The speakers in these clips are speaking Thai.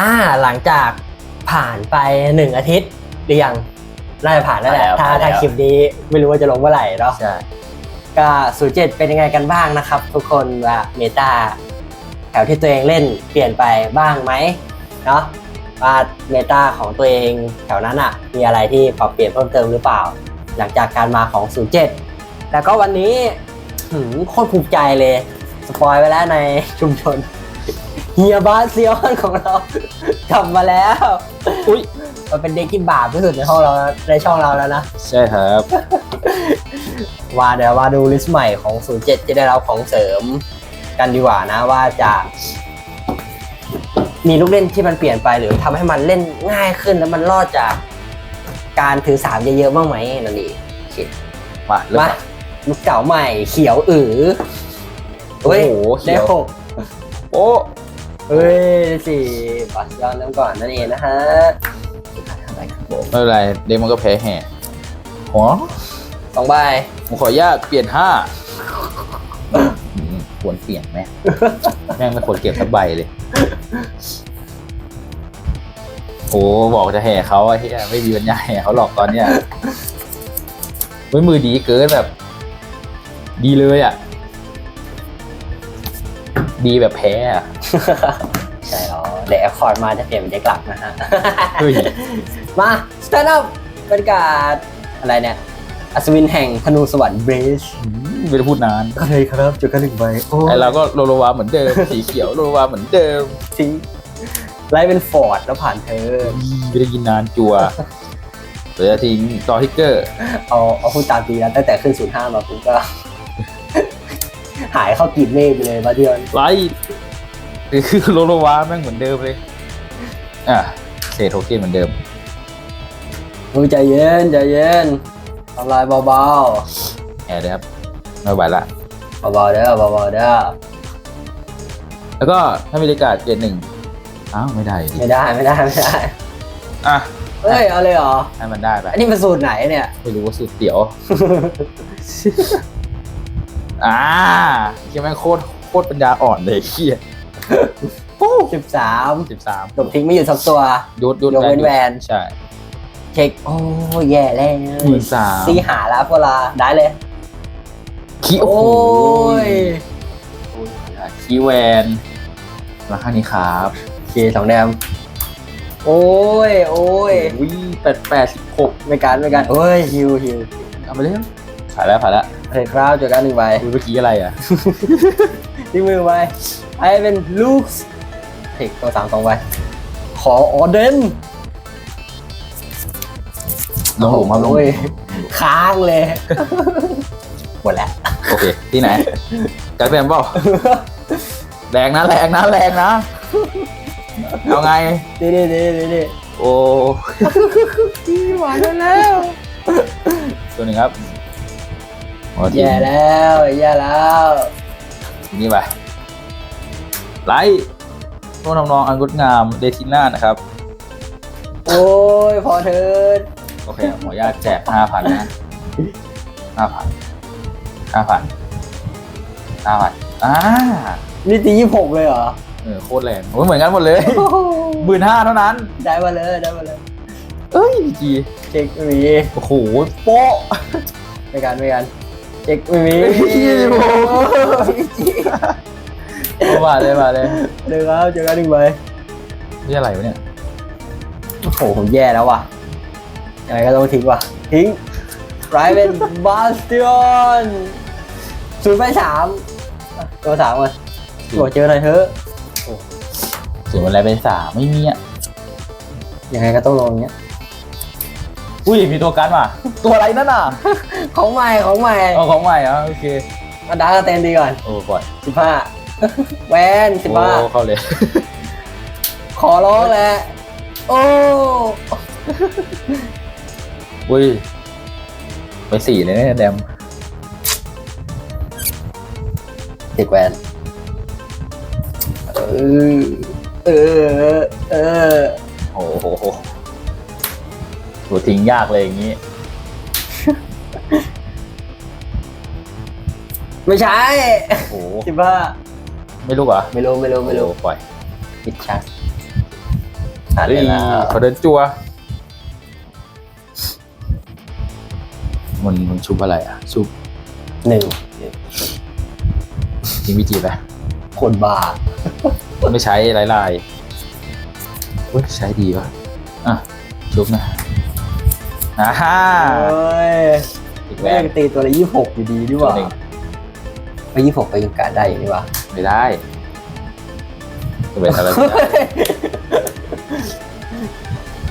อ่าหลังจากผ่านไปหนึ่งอาทิตย์หรือยังน่าจะผ่านแล้วแหละผ่านแล้วถ้าผ่านแล้ว ถ้าคลิปนี้ไม่รู้ว่าจะลงเมื่อไหร่เนาะใช่ ก็สูเจ็ดเป็นยังไงกันบ้างนะครับ ทุกคนว่าเมตาแถวที่ตัวเองเล่นเปลี่ยนไปบ้างไหมเนาะว่าเมตาของตัวเองแถวนั้นอะ่ะ มีอะไรที่ปรับเปลี่ยนเพิ่มเติมหรือเปล่า หลังจากการมาของ07แล้วก็วันนี้หืมโคตรภูมิใจเลย สปอยไว้แล้วในชุมชน เฮียบาสเซียอนของเรากลับมาแล้ว อุ้ยมันเป็นเด็กที่บาปที่สุดในห้องเราในช่องเราแล้วนะ ใช่ครับ ว่าเดี๋ยวมาดูลิสต์ใหม่ของ 07 จะได้รับของเสริมกันดีกว่านะว่าจะมีลูกเล่นที่มันเปลี่ยนไปหรือทำให้มันเล่นง่ายขึ้นแล้วมันรอดจากการถือสามเยอะๆบ้างไหมนั่นดีโอเคมาเริ่มมาลูกเก่าใหม่เขียวอือโอ้เฮ้ยโหเขีได้ยว หกโอ้ เฮ้ยสี่บัสยอนน้ำก่อนนั่นเองนะฮะอะไรครับผมไม่เป็นไรเด็กมันก็แพ้แห่หัวสองใบผมขออนุญาตเปลี่ยนห้าอืมควรเปลี่ยนไหมแม่งไม่ควรเก็บสักใบเลยโอ้บอกจะแห่เขาไอ้เหี้ยไม่มีปัญญาแห่เขาหรอกตอนเนี้ยเว้ยมือดีเกินแบบ ดีเลยอะ ดีแบบแพ้อะใช่แล้วเดี๋ยวแอคคอร์ดมาจะเปลี่ยนเป็นเด็กหลักนะฮะ เฮ้ยมาสแตนด์อัพเป็นการอะไรเนี่ย อัศวินแห่งธนูสวรรค์เบรชไม่ได้พูดนานก็เลยครับจุดกันหนึ่งใบโอ้ไอเราก็โลโลวาเหมือนเดิม สีเขียวโลโลวาเหมือนเดิมทิ้งไล่เป็นฟอร์ดแล้วผ่านเธอ ไม่ได้ยินนานจัวเดี๋ยวจะทิ้งต่อทิกเกอร์ เอาเอาพูดตามตีแล้วตั้งแต่ขึ้นศูนย์ห้ามาปุ๊บก็ หายเข้ากีบเมฆไปเลยมาเดือนไลท์คือโลโลวาแม่งเหมือนเดิมเลย อะเศษโทเค็นเหมือนเดิมดูใจเย็นใจเย็นทำลายเบาแอร์เลยครับไม่ไหวละ ๆเบาๆเด้อเบาๆเด้อแล้วก็ถ้ามีรายการเกรดหนึ่งอ้าวไม่ได้ดิไม่ได้ไม่ได้ไม่ได้อะเฮ้ยเอาเลยเหรอให้มันได้ไปอันนี้มันสูตรไหนเนี่ย ไม่รู้ว่าสูตรเตี๋ยว อ่าเคียแม่งโคตรโคตรปัญญาอ่อนเลยเคียสิบสามสิบสามตบทิ้งไม่อยู่สักตัวยุดยุดยกเว้นแวนใช่เช็คโอ้แย่แล้วหมื่นสามซีหาแล้วพวกเราได้เลยคีโอ้โอ้โหยคีแวนราคานี้ครับโอเคสองแดมโอ้ยโอ้ยวิแปดแปดสิบหกไม่การไม่การโอ้ยฮิวฮิวเอาไปเลย ผ่านแล้วผ่านแล้วเฮ้ยคราวจดการหนึ่งใบอุ๊ยเมื่อกี้อะไรอะ ที่มือไปไอเป็นลูกเทคตัวสามสองใบขอออเดนลงหลุมครับลงหลุโอ้ยมค้างเลยหมดแล้ว โอเค ที่ไหนจัดเต็มเปล่าแรงนะแรงนะแรงนะ เอาไงดีดีดีดีดีโอ้ที่หวานแล้ว ตัวหนึ่งครับ โอ้ทีแย่แล้วแย่แล้วนี่ไปไลท์โน้ทำนองอันงดงามเดทิน่านะครับ โอ้ยพอเถิดโอเคขออนุญาตแจกห้าพันนะห้าพันห้าพันห้าพันอ่านี่ตียี่หกเลยเหรอเออโคตรแรงโอ้ยเหมือนกันหมดเลยหมื่นห้าเท่านั้น ได้มาเลยได้มาเลยเอ้ยจีเช็คไม่มีโอ้โหโป๊ะ ไม่กันไม่กัน เช็คไม่มีเฮ้ยโอ้โหเอามาเลยมาเลยเดี๋ยวครับเจอกันหนึ่งใบนี่อะไรวะเนี่ย โอ้โหผมแย่แล้วว่ะยังไงก็ต้องทิ้งว่ะ ทิ้งไรเป็นบาสติออนศูนย์ไปสามอะตัวสามก่อนตัวเจอหน่อยเถอะส่วนอะไรเป็นสามไม่มีอะยังไงก็ต้องลงอย่างเงี้ย อุ้ยมีตัวกันว่ะ ตัวอะไรนั่นน่ะของใหม่ของใหม่เอาของใหม่อะโอเคมาดักเต็นดีก่อนโอ้ปล่อยสิบห้าแวนสิบโอ้ห้าเข้าเลย ขอร้องแหละโอ้อุ้ยไปสี่เลยเนี่ยแดมติดแวนเออเออเออโอ้โห ตัวทิ้งยากเลยอย่างนี้ ไม่ใช่โอ้โห สิบห้าไม่รู้เหรอไม่รู้ไม่รู้ไม่รู้โอ้ปล่อยปิดชัดขาดเฮ้เลยยแล้ว เขาเดินจัว มันมันชุบอะไรอะ ชุบหนึ่งทิ้งวิจีไป คนบ้าไม่ใช้ลายลายเว้ยใช้ดีวะอะ ชุบนะ อ่าฮ่าเฮ้ยอีกแม่แม่งตีตัวละยี่หกอยู่ดีดีตัวว่าหนึ่งไปยี่หกไปยังการได้อยู่นี่ว่าไม่ได้จะเป็นอะไรไม่ได้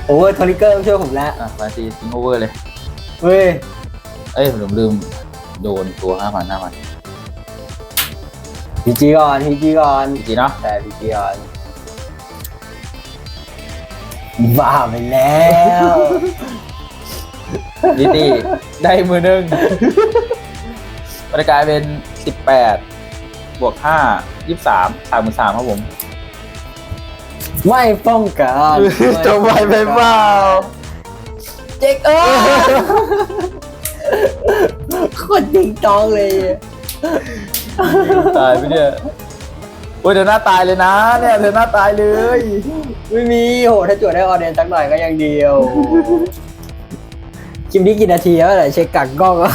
โอ้ยทอริเกอร์ต้องช่วยผมแล้วอะมาตีทิ้งโอเวอร์เลย เฮ้ยเอ้ยผมลืมโดนตัวห้าพันห้าพันพีจีก่อนพีจีก่อนจริงๆเนาะแต่พีจีก่อนบ้าไปแล้ว ดีดีได้มือหนึ่งมันกลายเป็นสิบแปดบวกห้ายี่สิบสามสามหมื่นสามครับผม ไม่ป้องกันจบไวไปเปล่าเจ๊กเออโคตรดิงตองเลยตายไปเนี่ยโอ้ยเธอหน้าตายเลยนะเนี่ยเธอหน้าตายเลย ไม่มีโหถ้าจวดได้ออเดนสักหน่อยก็ยังเดียว คลิปนี้กี่นาทีแล้วไหนเช็คกักกล้องอะ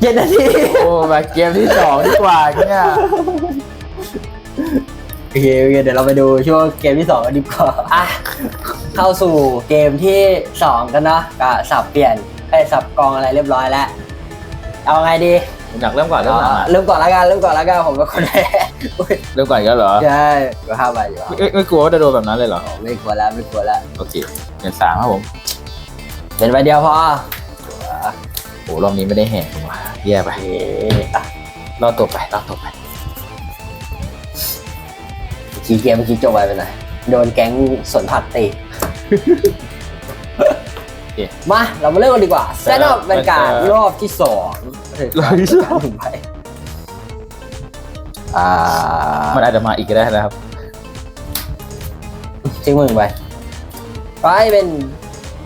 เจ็ดนาทีโอ้แบบเกมที่สองดีกว่าเนี่ยโอเคโอเคเดี๋ยวเราไปดูช่วงเกมที่สองกันดีกว่าอะเข้าสู่เกมที่สองกันเนาะก็สับเปลี่ยนไอ้ยสับกองอะไรเรียบร้อยแล้ว เอาไงดีผม อยากเริ่มก่อนเริ่มหลังอะเริ่มก่อนละกันเริ่มก่อนละกันผมเป็นคนแรกอุ๊ยเริ่มก่อนอีกแล้วเหรอใช่ก็ห้าใบอยู่อะไม่ไม่กลัวว่าจะโดนแบบนั้นเลยเหรอไม่กลัวแล้วไม่กลัวแล้วโอเคเดือนสามครับผมเป็นใบเดียวพอโอ้รอบนี้ไม่ได้แหกผมว่ะแย่ไปโอเคอะรอบตัวไปรอบตัวไปขี่เกมเมื่อกี้จบไปไปหน่อยโดนแก๊งสวนผักตีมา เรามาเริ่มกันดีกว่าเซตอัพเป็นการรอบที่สอง รอบที่สองถึงไปอ่ามันอาจจะมาอีกก็ได้นะครับ ทิ้งมือไปไปเป็น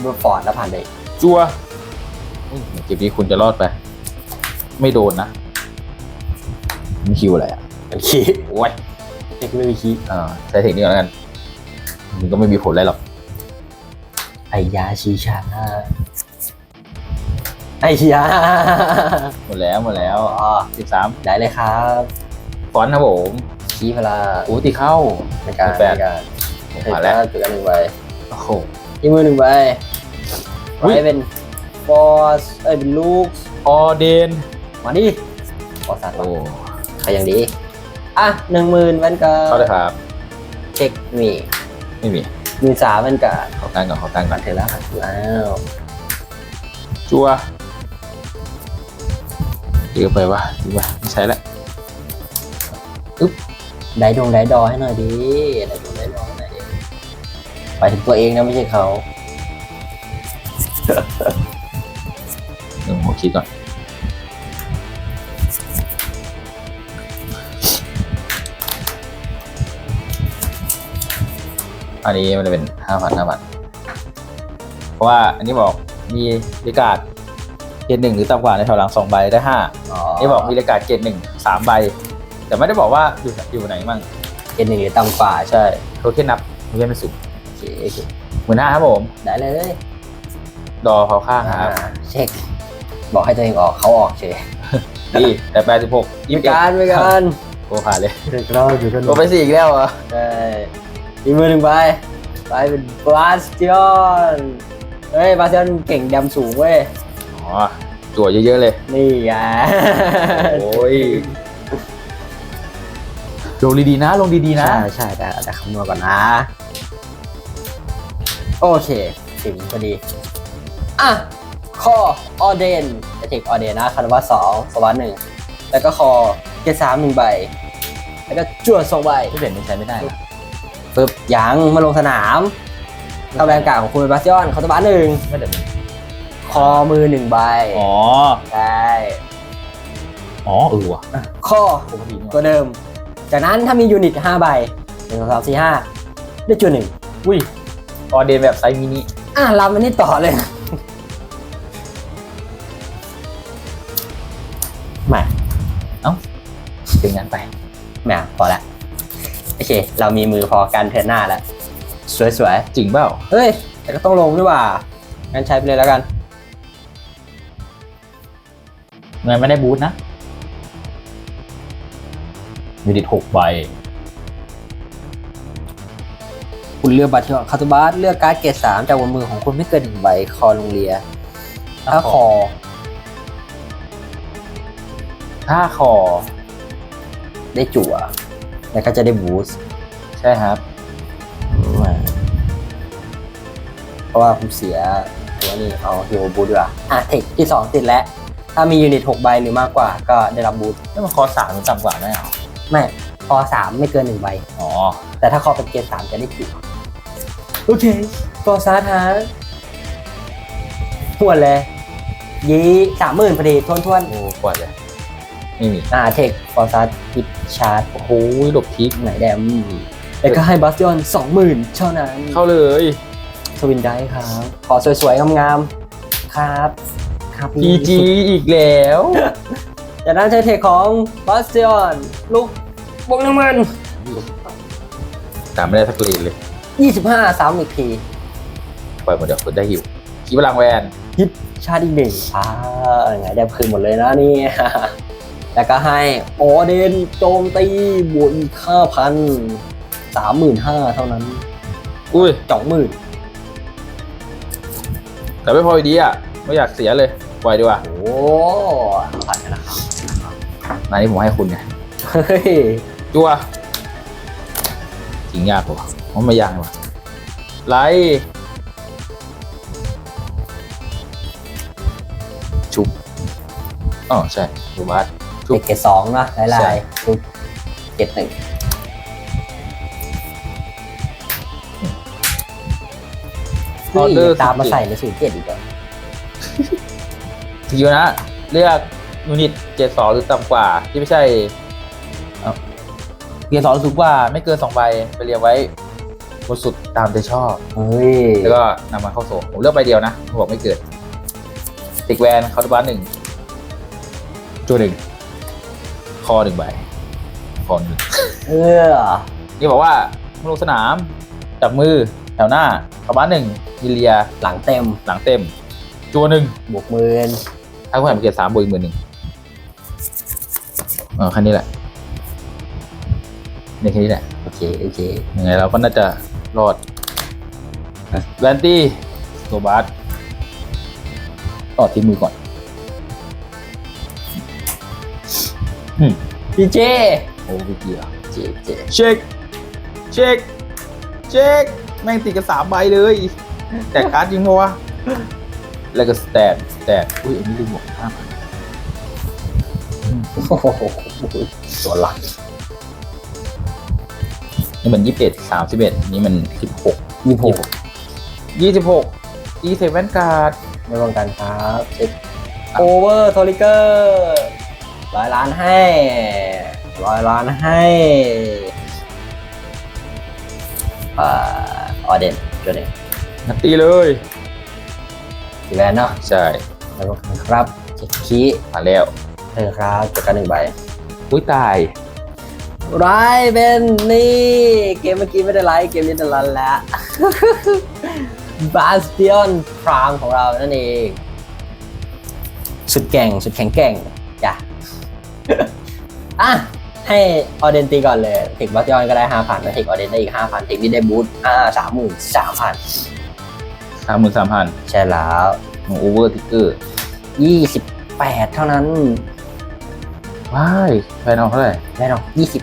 บูฟอร์ดแล้วผ่านไปจัวอุ๊ยเกมนี้คุณจะรอดไป ไม่โดนนะมันคิวอะไรอะมันขี้โอ้ยเทคโนโลยีอ่าใช้เทคนิคแล้วกันมันก็ไม่มีผลอะไรหรอกไอยาชีชา ไอยาหมดแล้วหมดแล้วอ๋อสิบสามได้เลยครับฟอนต์ครับผมขี้พลาโอ้ตีเข้าในการแปดในการผมเห็นผ่านแล้แล้ววจุดกันหนึ่งใบโอ้โหที่มือหนึ่งใบอุ๊ยไว้เป็นฟอสเอ้ยเป็นลูกออเดนมาดิฟอสสัตว์โอ้ใครอย่างดีอะหนึ่งหมื่นแวนการ์เข้าเลยครับเช็คมีไม่มีหมื่นสามแวนการ์ดขอตั้งก่อนขอตั้งก่อนเทล่าหันแล้วจัว เยอะไปวะดีวะไม่ใช้ละได้ดงได้ดอให้หน่อยดิได้ดงได้ดอให้หน่อยดิไปถึงตัวเองนะไม่ใช่เขาเดี๋ยวผมคิดก่อนอันนี้มันจะเป็นห้าพันห้าพันเพราะว่าอันนี้บอกมีบริการเก รดหนึ่งหรือต่ำกว่าในแถวหลังสองใบได้ห้าอ๋อนี่บอกมีรายการเกรดหนึ่งสามใบ แต่ไม่ได้บอกว่าอยู่อยู่ไหนมั่งเกณฑ์หนึ่งหรือต่ำกว่าใช่ใช่โทเค็นนับโทเค็นไม่สูงโอเคโอเคหมื่นห้าครับผม ได้เลยดอเขาข้างครับอ่าเช็ค บอกให้ตัวเองออกเขาออกเฉยดีแต่แปดสิบหกยี่ไม่สิบเอ็ดการไม่การโอ้ขาดเลยเด็กเราอยู่กันโอ้ไปสี่อีกแล้วเหรอใช่อีกมือหนึ่งใบไปเป็นบาสติออนเฮ้ยบาสติออนเก่งดำสูงเว้ยอ๋อ จั่วเยอะๆเลย นี่ไงโอ้ย ลงดีๆนะ ลงดีๆนะ ใช่ใช่แต่แต่คำนวณก่อนนะ โอเคถึงพอดี อะคอออเดนจะเทคออเดนนะคาร์ว่าสองสวัสดหนึ่งแล้วก็คอเกรดสามหนึ่งใบ แล้วก็จวดสองใบที่เด่นนี่ใช้ไม่ได้นะปึ๊บยังมาลงสนามเข้าแรงกลางของคุณบาสติออนคาร์บาหนึ่งไม่เด่น คอมือหนึ่งใบอ๋อ ใช่อ๋อเออว่ะข้อปกตินี่ตัวเดิม จากนั้นถ้ามียูนิต5ใบหนึ่งสองสามสี่ห้าได้จุดหนึ่งอุ้ยออเดนแบบไซส์มินิ อะรำมันนี่ต่อเลยแหมเป็นงั้นไปแหมพอละ โอเค เรามีมือพอกันเทิร์นหน้าแล้ว สวยจริงเปล่าๆเฮ้ย แต่ก็ต้องลงด้วยว่างั้นใช้ไปเลยแล้วกัน เงินไม่ได้บูทนะยูนิตหกใบ คุณเลือกบัตรที่ว่าคาตุบาสเลือกการ์ดเกรดสามจากบนมือของคุณไม่เกินหนึ่งใบคอลงเรีย ถ้าคอ ถ้าคอ ได้จั่ว แล้วก็จะได้บูสต์ใช่ครับ เพราะว่าผมเสียตัวนี้เอาฮิโอบูสต์ดีกว่าอะเทคที่สองติดแล้ว ถ้ามียูนิตหกใบหรือมากกว่าก็ได้รับบูสต์นี่มันคอสามหรือต่ำกว่าไหมอะไม่คอสามไม่เกินหนึ่งใบ อ๋อ แต่ถ้าคอเป็นเกรดสามจะได้จั่วโอเคกอซาร์ฮะหวนเลยยี่สามหมื่นพอดีทวนทวนโอ้กว่าเลยไม่มีๆอ่าเทคกอซาร์ฮิตชาร์จโอ้โหหลบทิกไหนแดมแล้วก็ให้บัสติออนสองหมื่นเท่านั้นเข้าเลย สวินได้ครับ ขอสวยๆงามๆครับ ครับพีจีอีกแล้วจากนั้นใช้เทคของบัสติออนลูกบวกหนึ่งหมื่นตามไม่ได้สักเลนเลยยี่สิบห้าสามอีกทีปล่อยหมดเดี๋ยวคนได้หิวคีพลังแวนฮิตชาร์จอีกหนึ่งอ่าไงได้คืนหมดเลยนะนี่ แล้วก็ให้โอเดนโจมตีบวกอีกห้าพันสามหมื่นห้าเท่านั้น อุ้ยสองหมื่นแต่ไม่พออยู่ดีอะ ไม่อยากเสียเลย ปล่อยดีกว่าโอ้ผ่านกันนะครับนายนี้ผมให้คุณไงเฮ้ยจัวจริงยากกว่ามันไม่ยากว่ะไลท์ชุบอ๋อใช่ดูบัสชุบเด็กเกรดสองนะลายใช่ลายปุ๊บเกรดหนึ่งออเดอร์ตามมาใส่ในสูตรเจ็ดอีกแล้ว สกิลนะ เลือกยูนิตเกรดสองหรือต่ำกว่า ที่ไม่ใช่เอ้าเกรดสองหรือสูงกว่าไม่เกินสองใบไปเรียงไว้บนสุดตามใจชอบ เฮ้ย แล้วก็นำมาเข้าโซ่ผมเลือกใบเดียวนะผมบอกไม่เกิดติกแวนคาร์ดบาร์หนึ่งตัวหนึ่งคอหนึ่งใบคอหนึ่งเออนี่บอกว่าลงสนาม จับมือแถวหน้าคาร์ดบาร์หนึ่งยิเลียหลังเต็มหลังเต็มจัวหนึ่งบวกหมื่น ถ้าคุณแหมเกียร์สามบวกอีกหมื่นหนึ่งเออแค่นี้แหละในแค่นี้แหละ โอเค โอเค ยังไงเราก็น่าจะรอดแวนตี้โซบาสต่อที่มือก่อนพี่เจ โอ้วิเกียเจเจเช็ค เช็ค เช็ค แม่งติดกันสามใบเลย แต่การ์ดจริงปะวะ แล้วก็สแตนสแตนอุ้ยอันนี้ลืมบอกห้าพันโอ้โหตัวหลักนี่มันยี่สิบเอ็ดสามสิบเอ็ดนี่มันสิบหกยี่หกยี่สิบหกอีเซเว่นการ์ดไม่ป้องกันครับเช็คโอเวอร์โทริเกอร์ร้อยล้านให้ร้อยล้านให้อ่าออเดนตัวหนึ่งนัตตีเลย สีแวนเนาะใช่แล้วก็ครับเช็คคีย์มาแล้วเออครับจัดการหนึ่งใบอุ้ยตายไรเป็นนี่เกมเมื่อกี้ไม่ได้ไลฟ์เกมนี้จะรันแล้วบาส t ิออนพรามของเรานั่นเองสุดแก่งสุดแข็งแกร่งจ้ะอะให้ออเดนตีก่อนเลยเทคบาส t ิออนก็ได้ห้าพันแล้วเทคออเดนได้อีกห้าพันเทคนี้ได้บูทอ่าสามหมื่นสามพัน สามหมื่นสามพันใช่แล้วโอเวอร์ทิกเกอร์ยี่สิบแปดเท่านั้นว้ายแฟนเอาเท่าไหร่แน่นอนยี่สิบ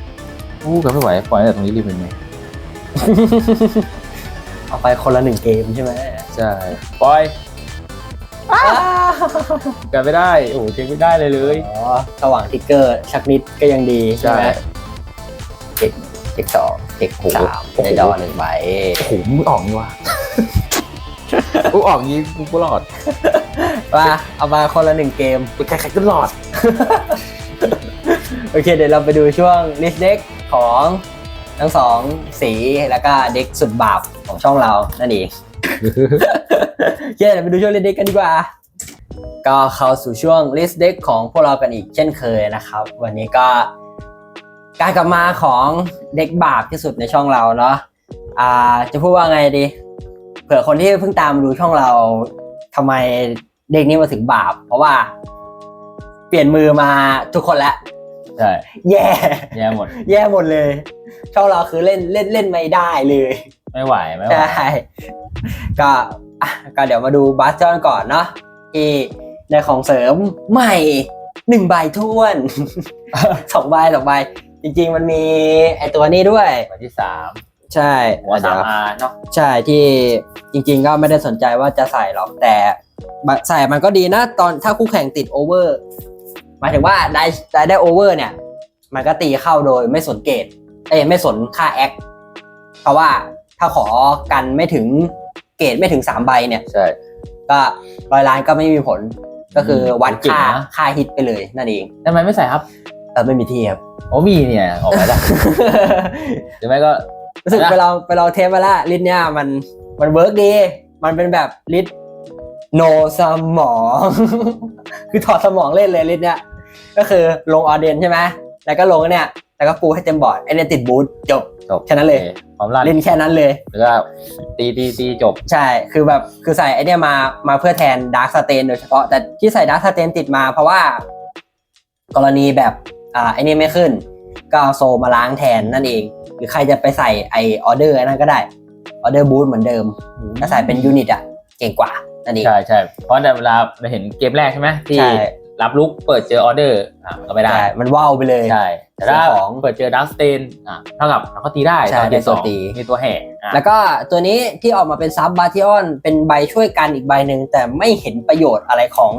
อู้กับไม่ไหวปล่อยตั้งแต่ตรงนี้รีบเป็นไงเอาไปคนละหนึ่งเกมใช่ไหมใช่ปล่อยอ้ากันไม่ได้ โอ้โหเช็คไม่ได้เลยเลยอ๋อสว่างทิกเกอร์ชักนิดก็ยังดีใช่ไหมใช่เด็กเด็กสองเด็กโอ้โหสามโอ้โหได้ดอหนึ่งใบโอ้โหมึงออกงี้วะ กูออกงี้กูก็รอดว่าเอามาคนละหนึ่งเกมเป็นใครๆก็รอด โอเค เดี๋ยวเราไปดูช่วงลิสต์เด็กของทั้งสองสีแล้วก็เด็กสุดบาปของช่องเรา นั่นเองโอเคเดี๋ยวไปดูช่วงลิสต์เด็กกันดีกว่า ก็เข้าสู่ช่วงลิสต์เด็กของพวกเรากันอีกเช่นเคยนะครับ วันนี้ก็การกลับมาของเด็กบาปที่สุดในช่องเราเนาะอ่าจะพูดว่าไงดี เผื่อคนที่เพิ่งตามดูช่องเราทำไมเด็กนี้มาถึงบาป เพราะว่า เปลี่ยนมือมาทุกคนแล้วใช่แย่แย่หมด แย่หมดเลย ช่องเราคือเล่นเล่นเล่นไม่ได้เลย ไม่ไหวไม่ไหวใช่ก็อะก็เดี๋ยวมาดูบาสจอนก่อนเนาะที่ในของเสริมใหม่หนึ่งใบท้วนสองใบสองใบจริง ๆ มันมีไอตัวนี้ด้วยวันที่สาม ใช่หัวเดี๋สายมอาเนาะใช่ที่จริง ๆ ก็ไม่ได้สนใจว่าจะใส่หรอกแต่ใส่มันก็ดีนะตอนถ้าคู่แข่งติดโอเวอร์หมายถึงว่าได้ได้ได้โอเวอร์เนี่ย มันก็ตีเข้าโดยไม่สนเกตเอ้ยไม่สนค่าแอคเพราะว่าถ้าขอกันไม่ถึงเกตไม่ถึงสามใบเนี่ย ใช่ ก็ร้อยล้านก็ไม่มีผลก็คือวัดเก่งค่านะ ค่าฮิตไปเลยนั่นเองทำไมไม่ใส่ครับเออไม่มีที่ครับ โอ้มีเนี่ยออกไปแล้ว หรือไม่ก็ รู้สึกนะไปลองไปลองเทปมาแล้วลิสต์เนี่ยมันมันเวิร์กดี มันเป็นแบบลิสต์โนสมอง คือถอดสมองเล่นเลยลิสต์เนี่ย ก็คือลงออเดนใช่ไหมแล้วก็ลงเนี่ยแล้วก็ปูให้เต็มบอร์ดไอเนี่ยติดบูทจบจบแค่นั้นเลยพร้อมลั่นเล่นแค่นั้นเลยแล้วก็ตีตีตีจบ ใช่คือแบบคือใส่ไอเนี่ยมามาเพื่อแทนดาร์ s สเตนโดยเฉพาะแต่ที่ใส่ดาร์ s สเตนติดมาเพราะว่า กรณีแบบอ่าไอเนี่ยไม่ขึ้น ก็เอาโซมาล้างแทนนั่นเอง หรือใครจะไปใส่ไอออเดอร์นั่นก็ได้ออเดอร์บูทเหมือนเดิมถ้าใส่เป็นยูนิตอะเก่งกว่านั่นเองใช่ใช่เพราะในเวลาเราเห็นเกมแรกใช่ไหมที่ใช่รับลุกเปิดเจอออเดอร์อะก็ไม่ได้ใช่มันว้าวไปเลยใช่แต่ถ้าเสียของเปิดเจอดัสเตนอะเท่ากับเราก็ตีได้ใช่ตอนเกมสองได้ตัวตีมีตัวแห่อะแล้วก็ตัวนี้ที่ออกมาเป็นซับบาทิออนเป็นใบช่วยกันอีกใบหนึ่งแต่ไม่เห็นประโยชน์อะไรของ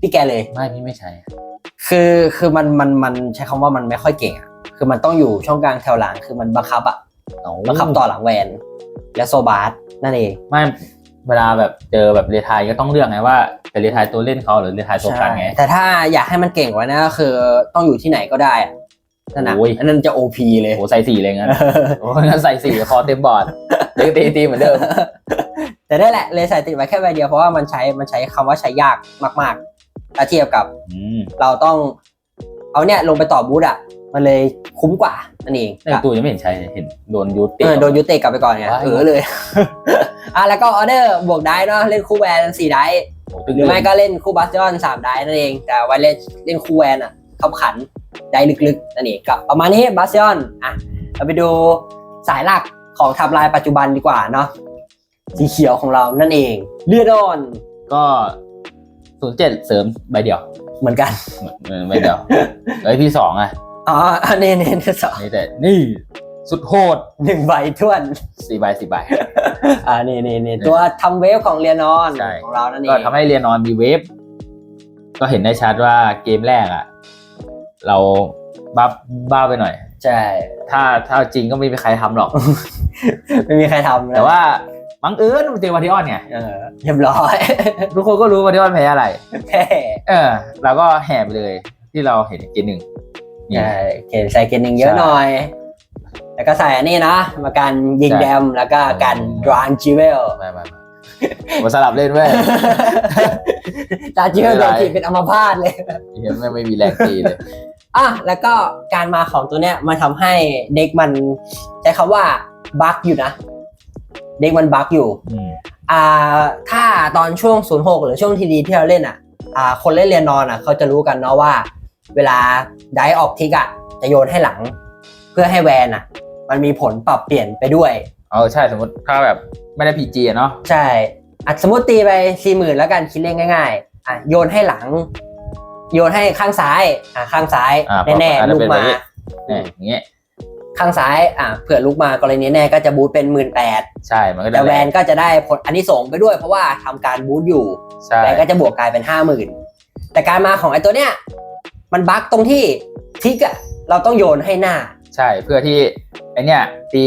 พี่แกเลย ไม่พี่ไม่ใช่ คือคือมันมันมันใช้คำว่ามันไม่ค่อยเก่งอะคือมันต้องอยู่ช่องกลางแถวหลังคือมันบังคับอะเอาบังคับต่อหลังแวน และโซบาสนั่นเองไม่เวลาแบบเจอแบบเรียทายก็ต้องเลือกไงว่าจะเรียทายตัวเล่นเขาหรือเรียทายตัวกันไงแต่ถ้าอยากให้มันเก่งกว่านะก็คือต้องอยู่ที่ไหนก็ได้อะนั่นนะโอ้ยอันนั้นจะ OP เลยโอ้โหใส่สี่เลยงั้นโอ้ยงั้นใส่สี่คอเต็มบอร์ดตีตีตีเหมือนเดิมแต่ได้แหละเลยใส่ติดไว้แค่ใบเดียวเพราะว่ามันใช้มันใช้คำว่าใช้ยากมาก ๆ ถ้าเทียบกับอืมเราต้องเอาเนี่ยลงไปต่อบูธอะมันเลยคุ้มกว่านั่นเองในตัวยังไม่เห็นใช้เลยเห็นโดนยูติ เออโดนยุติกลับไปก่อนไงว้าย เออเลย อะแล้วก็ออเดอร์บวกได้เนาะเล่นคู่แวนสี่ได้โอ้โตึงหรือไม่ก็เล่นคู่บัสยอนสามได้นั่นเอง แต่ไว้เล่นเล่นคู่แวนอะขับขันได้ลึกๆนั่นเองกับประมาณนี้บัสยอนอะเราไปดูสายหลักของไทำลายปัจจุบันดีกว่าเนาะสีเขียวของเรานั่นเองเลือดออนก็ ศูนย์เจ็ดเสริมใบเดียวเหมือนกันเออใบเดียวเอ้ยพี่สองอะอ๋ออันนี้นี่นี่สองนี่แต่นี่สุดโหดหนึ่งใบท้วนสี่ใบสี่ใบอ่านี่นี่นี่ตัวทำเวฟของเรียนอนใช่ของเรานั่นเอก็งทำให้เรียนนอนมีเวฟก็เห็นได้ชัดว่าเกมแรกอะ เราบ้าบ้าไปหน่อย ใช่ ถ้าถ้าจริงก็ไม่มีใครทำหรอก ไม่มีใครทำนะแต่ว่า บังเอิญมันเจอวาทิออนไงเออเรียบร้อย ทุกคนก็รู้วาทิออนแพ้อะไรแค่เออเราก็แห่ไปเลยที่เราเห็นเกมหนึ่งนี่ ใช่เกณฑ์ใส่เกณฑ์หนึ่งเยอะใช่หน่อย แล้วก็ใส่อันนี้นะมากันยิงใช่ แดมแล้วก็กันอืมดรานจิเวลมามามามาสลับเล่นเว้ย ดรานจิเวลไม่โดเป็นไรนทีเป็นอัมพาตเลย เห็นไม่ไม่มีแรงตีเลย อะแล้วก็การมาของตัวเนี้ยมันทำให้เด็กมันใช้คำว่าบั๊กอยู่นะ เด็กมันบั๊กอยู่อืมอ่าถ้าตอนช่วง 06 หรือช่วงทีดีที่เราเล่นอะอ่าคนเล่นเรียนนอนอะเขาจะรู้กันเนาะว่า เวลาได้ออกทิกอะจะโยนให้หลัง เพื่อให้แวนอะ มันมีผลปรับเปลี่ยนไปด้วยเอาใช่สมมติถ้าแบบไม่ได้พีจีเนาะใช่อะสมมติตีไปสี่หมื่นแล้วกันคิดเลขง่ายๆอะโยนให้หลัง โยนให้ข้างซ้ายอะข้างซ้ายอ่าแน่อาจๆจะลูกเป็นมาแบบนี้เนี่ยอย่างเงี้ย ข้างซ้ายอะเผื่อลูกมากรณีแน่ก็จะบูทเป็นหมื่นแปดใช่ มันก็จะแต่แวนก็จะได้ผลอันนี้ส่งส์ไปด้วยเพราะว่าทำการบูทอยู่ ใช่แวนก็จะบวกกลายเป็นห้าหมื่นแต่การมาของไอ้ตัวเนี้ยมันบั๊กตรงที่ทิกอะเราต้องโยนให้หน้า ใช่เพื่อที่ไอเนี้ยตี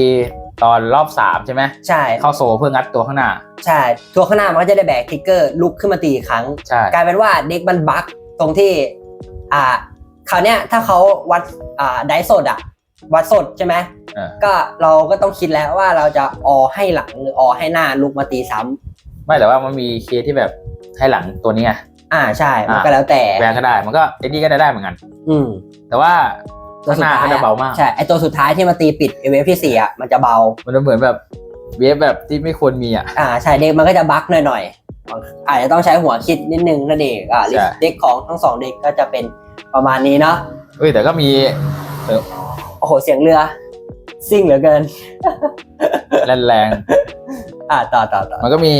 ตอนรอบสามใช่ไหมใช่เข้าโซเพื่องัดตัวข้างหน้า ใช่ตัวข้างหน้ามันก็จะได้แบกทิกเกอร์ลุกขึ้นมาตีอีกครั้ง ใช่ กลายเป็นว่าเด็กมันบั๊กตรงที่ อ่าคราวเนี้ยถ้าเขาวัดอ่าไดสดอะ วัดสดใช่ไหมเออก็เราก็ต้องคิดแล้วว่าเราจะออให้หลังหรือออให้หน้าลุกมาตีซ้ำไม่แต่ว่ามันมีเคสที่แบบให้หลังตัวนี้ไงอ่าใช่ มันอ่าก็แล้วแต่แวนก็ได้ มันก็ไอ้นี่ก็ได้ได้เหมือนกัน อืม แต่ว่าตัวสุดท้ายข้างหน้าก็จะเบามาก ใช่ไอตัวสุดท้ายที่มาตีปิดเอเวฟที่สี่อะมันจะเบา มันจะเหมือนแบบเวฟแบบที่ไม่ควรมีอะ อ่าใช่เด็กมันก็จะบั๊กหน่อยๆอาจจะต้องใช้หัวคิดนิดนึงนั่นเองอ่าใช่ เด็กของทั้งสองเด็กก็จะเป็นประมาณนี้เนาะเอ้ยแต่ก็มีเออ โอ้โห เสียงเรือ ซิ่งเหลือเกิน แรงอ่าต่อต่อต่อๆมันก็มี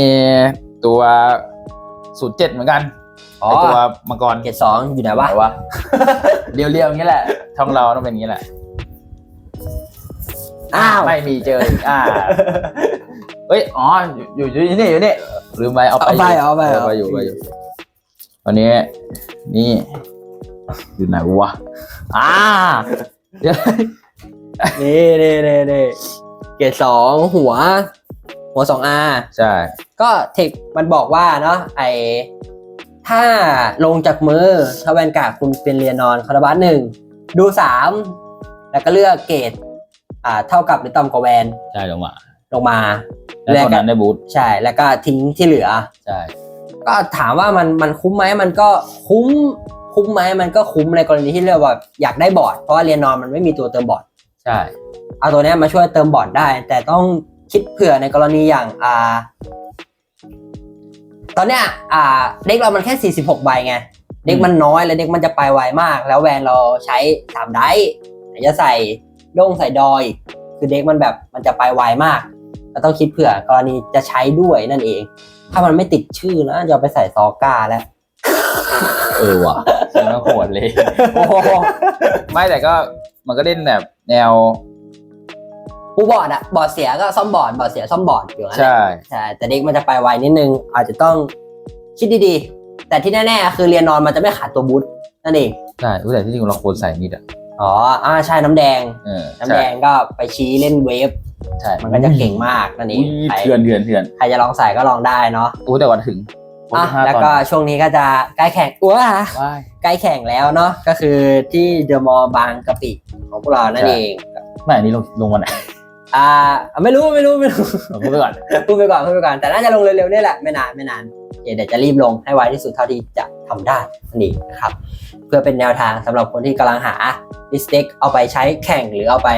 ตัวศูนย์เจ็ดเหมือนกันอ๋อไอตัวมังกรเกรดสองอยู่ไหนวะวะเรียวๆอย่างนี้แหละช่องเราต้องเป็นอย่างนี้แหละอ้าวไม่มีเจออีกอ่าเอ้ยอ๋ออยู่อยู่อยู่นี่อยู่นี่ลืมไปเอาไปเอาไปเอาไปเอาไปอยู่ไปอยู่วันนี้นี่อยู่ไหนวะอ่าเดี๋ยว นี่นี่นี่นี่เกรดสองหัว หัวสองอาใช่ ก็เทคมันบอกว่าเนาะไอถ้าลงจากมือถ้าแวนการ์ดคุณเป็นเรียนนอนคาราบัสหนึ่งดูสามแล้วก็เลือกเกรดอ่าเท่ากับหรือต่ำกว่าแวนใช่ลงมา ลงมา แล้วตอนนั้นได้บูทใช่ แล้วก็ทิ้งที่เหลือ ใช่ ก็ถามว่ามันมันคุ้มไหมมันก็คุ้ม คุ้มไหมมันก็คุ้มในกรณีที่เรียกว่าอยากได้บอร์ดเพราะว่าเรียนนอนมันไม่มีตัวเติมบอร์ดใช่เอาตัวเนี้ยมาช่วยเติมบอร์ดได้ แต่ต้องคิดเผื่อในกรณีอย่างอ่าตอนเนี้ยอ่าเด็กเรามันแค่46ใบไงเด็กมันน้อยแล้วเด็กมันจะไปไวมาก แล้วแวนเราใช้สามไดส์ไหนจะใส่โด่งใส่ดอยอีกคือเด็กมันแบบมันจะไปไวมากเราต้องคิดเผื่อกรณีจะใช้ด้วยนั่นเอง ถ้ามันไม่ติดชื่อนะจะเอาไปใส่ซอก้าแล้ว เออว่ะเสียงมัน โหดเลยโอ้โหไม่แต่ก็มันก็เล่นแบบแนวปูบอร์ดอะบอร์ดเสียก็ซ่อมบอร์ดบอร์ดเสียซ่อมบอร์ดอยู่นั่นแหละใช่ ใช่แต่เด็กมันจะไปไวนิดนึง อาจจะต้องคิดดีๆ แต่ที่แน่ๆ คือเรียนนอนมันจะไม่ขาดตัวบูทนั่นเอง ใช่อุ๊ยแต่ที่จริงเราควรใส่นิดอะอ๋ออ่าใช่น้ำแดง เออน้ำแดงก็ไปชี้เล่นเวฟ ใช่มันก็จะเก่งมากนั่นเออุ้งยใครเถื่อนเถื่อนเถื่อนใครจะลองใส่ก็ลองได้เนาะ อู้แต่วันถึง อะห้าแล้วตอนก็ช่วงนี้ก็จะใกล้แข่งอ้วว้าย ใกล้แข่งแล้วเนาะก็คือที่เดอะมอลล์บางกะปิของพวกเรานั่นใช่ เองไม่อันนี้ลงลงวันไหนอ่าไม่รู้ไม่รู้ไม่รู้ เราพูดไปก่อน พูดไปก่อนพูดไปก่อนแต่น่าจะลงเร็วๆนี่แหละไม่นานไม่นานเดี๋ยวจะรีบลงให้ไวที่สุดเท่าที่จะทำได้นั่นเองนะครับ เพื่อเป็นแนวทางสำหรับคนที่กำลังหาดิสเต็กเอาไปใช้แข่งหรือเอาไป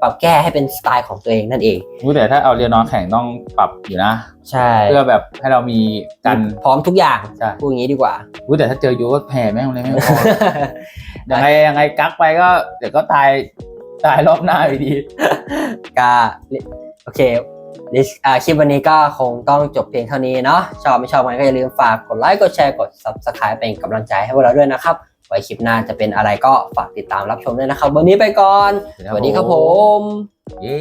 ปรับแก้ให้เป็นสไตล์ของตัวเองนั่นเองอู้แต่ถ้าเอาเรียนนอนแข่งต้องปรับอยู่นะ ใช่เพื่อแบบให้เรามีกันพร้อมทุกอย่างใช่พูดอย่างนี้ดีกว่าอู้แต่ถ้าเจอยูก็แพ้แม่งเลยไม่พอยังไงยังไงกักไปก็เดี๋ยวก็ตายตายรอบหน้าอยู่ดีก็โอเคลิสอ่าคลิปวันนี้ก็คงต้องจบเพียงเท่านี้เนาะชอบไม่ชอบกันก็อย่าลืมฝากกดไลค์กดแชร์กด subscribe เป็นกำลังใจให้พวกเราด้วยนะครับ ไว้คลิปหน้าจะเป็นอะไรก็ฝากติดตามรับชมด้วยนะครับ วันนี้ไปก่อน สวัสดีครับผม เย้